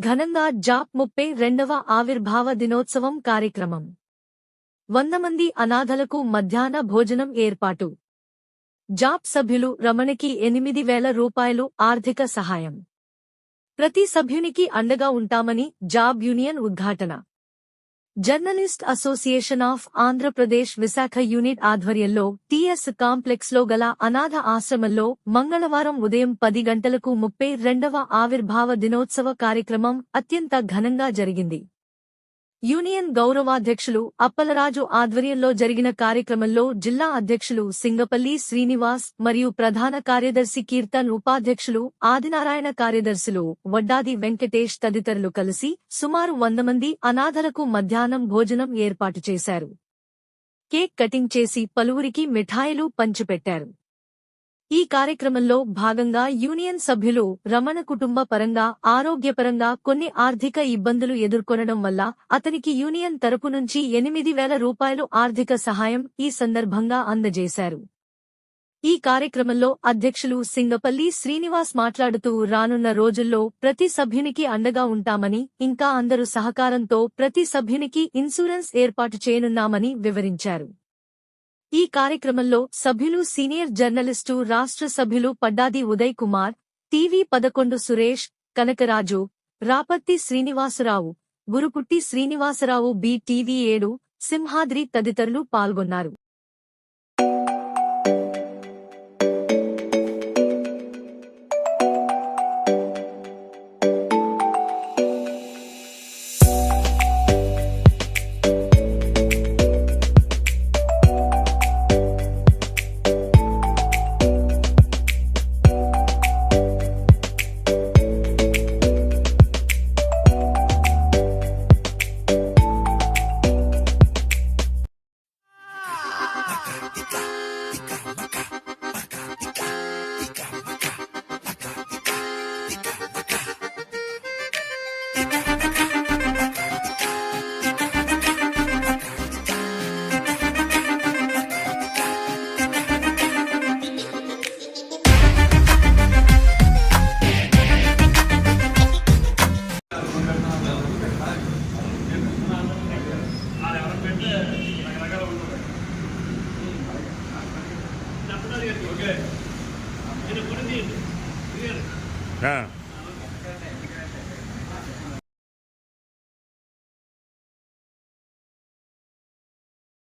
ఘనంగా జాప్ ముప్పై రెండవ ఆవిర్భావ దినోత్సవం కార్యక్రమం. వంద మంది అనాథలకు మధ్యాహ్న భోజనం ఏర్పాటు. జాప్ సభ్యులు రమణకి ఎనిమిది వేల రూపాయలు ఆర్థిక సహాయం. ప్రతి సభ్యునికి అండగా ఉంటామని job union ఉద్ఘాటన. Journalist association of Andhra Pradesh Visakha unit ఆధ్వర్యంలో టీఎస్ కాంప్లెక్స్లో గల అనాథ ఆశ్రమంలో మంగళవారం ఉదయం పది గంటలకు ముప్పై రెండవ ఆవిర్భావ దినోత్సవ కార్యక్రమం అత్యంత ఘనంగా జరిగింది. యూనియన్ గౌరవాధ్యక్షులు అప్పలరాజు ఆధ్వర్యంలో జరిగిన కార్యక్రమంలో జిల్లా అధ్యక్షులు సింగపల్లి శ్రీనివాస్ మరియు ప్రధాన కార్యదర్శి కీర్తన్ ఉపాధ్యక్షులు ఆదినారాయణ కార్యదర్శులు వడ్డాది వెంకటేష్ తదితరులు కలిసి సుమారు వంద మంది అనాథలకు మధ్యాహ్నం భోజనం ఏర్పాటు చేశారు. కేక్ కటింగ్ చేసి పలువురికి మిఠాయిలు పంచిపెట్టారు. ఈ కార్యక్రమంలో భాగంగా యూనియన్ సభ్యులు రమణ కుటుంబ పరంగా ఆరోగ్యపరంగా కొన్ని ఆర్థిక ఇబ్బందులు ఎదుర్కొనడం వల్ల అతనికి యూనియన్ తరపు నుంచి ఎనిమిది వేల రూపాయలు ఆర్థిక సహాయం ఈ సందర్భంగా అందజేశారు. ఈ కార్యక్రమంలో అధ్యక్షులు సింగపల్లి శ్రీనివాస్ మాట్లాడుతూ రానున్న రోజుల్లో ప్రతి సభ్యునికి అండగా ఉంటామని ఇంకా అందరు సహకారంతో ప్రతి సభ్యునికి ఇన్సూరెన్స్ ఏర్పాటు చేయనున్నామని వివరించారు. ఈ కార్యక్రమంలో సభ్యులు సీనియర్ జర్నలిస్టు రాష్ట్ర సభ్యులు పడ్డాది ఉదయ్ కుమార్ టీవీ పదకొండు సురేష్ కనకరాజు రాపత్తి శ్రీనివాసరావు గురుపుట్టి శ్రీనివాసరావు బీటీవీ ఏడు సింహాద్రి తదితరులు పాల్గొన్నారు. হ্যাঁ